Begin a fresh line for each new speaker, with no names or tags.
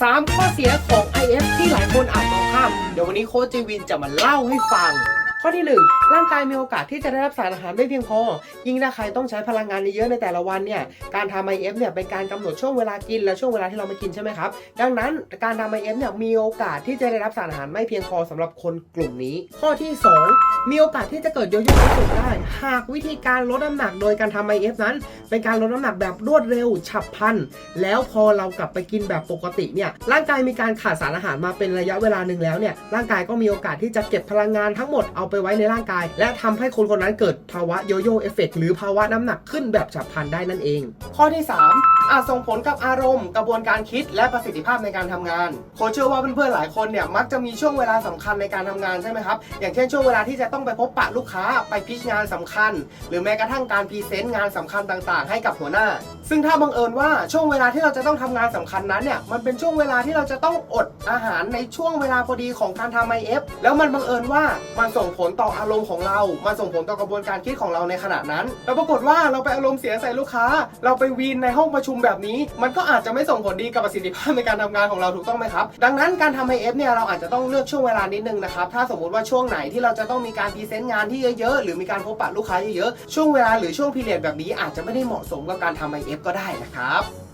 3 ข้อเสียของ IF ที่หลายคนอาจมองข้าม เดี๋ยววันนี้โค้ชเจวินจะมาเล่าให้ฟัง ข้อที่ 1 ร่างกายมีโอกาสที่จะได้รับสารอาหารไม่เพียงพอ ยิ่งถ้าใครต้องใช้พลังงานเยอะในแต่ละวันเนี่ยการทำ IF เอฟเนี่ยเป็นการกำหนดช่วงเวลากินและช่วงเวลาที่เราไม่กินใช่ไหมครับดังนั้นการทำ IF เอฟเนี่ยมีโอกาสที่จะได้รับสารอาหารไม่เพียงพอสำหรับคนกลุ่มนี้ ข้อที่ 2 มีโอกาสที่จะเกิดโยโย่เอฟเฟกได้ หากวิธีการลดน้ำหนักโดยการทำ IF นั้น เป็นการลดน้ำหนักแบบรวดเร็วฉับพลันแล้วพอเรากลับไปกินแบบปกติเนี่ยร่างกายมีการขาดสารอาหารมาเป็นระยะเวลาหนึ่งแล้วเนี่ยร่างกายก็มีโอกาสที่จะเก็บพลังงานทั้งหมดเอาไปไว้ในร่างกาย และทำให้คนคนนั้นเกิดภาวะโยโย่เอฟเฟกต์หรือภาวะน้ำหนักขึ้นแบบฉับพลันได้นั่นเอง ข้อที่ 3 อาจส่งผลกับอารมณ์ กระบวนการคิดและประสิทธิภาพในการทำงานโคเชื่อว่าเพื่อนๆหลายคนเนี่ยมักจะมีช่วงเวลาสำคัญในการทำงานใช่ไหมครับอย่างเช่นช่วงเวลาที่จะต้องไปพบปะลูกค้าไปพิชงานสำคัญ หรือแม้กระทั่งการพรีเซนต์งานสำคัญต่างๆ ให้กับหัวหน้า ซึ่งถ้าบังเอิญว่าช่วงเวลาที่เราจะต้องทำงานสำคัญนั้นเนี่ยมันเป็นช่วงเวลาที่เราจะต้องอดอาหารในช่วงเวลาพอดีของการทำ IF แล้วมันบังเอิญว่ามันส่งผลต่ออารมณ์ของเรา มันส่งผลต่อกระบวนการคิดของเราในขณะนั้น แล้วปรากฏว่าเราไปอารมณ์เสียใส่ลูกค้า เราไปวีนในห้องประชุมแบบนี้ มันก็อาจจะไม่ส่งผลดีกับประสิทธิภาพในการทำงานของเราถูกต้องไหมครับ ดังนั้นการทำไอเอฟเนี่ยเราอาจจะต้องเลือกช่วงเวลานิดนึงนะครับ ถ้าสมมติว่าช่วงไหนที่เราจะต้องมีการพรีเซนต์งานที่เยอะๆ หรือมีการพบปะลูกค้าเยอะๆ ช่วงเวลาหรือช่วงพีเรียดแบบนี้อาจจะไม่ได้เหมาะสมกับการทำไอเอฟก็ได้นะครับ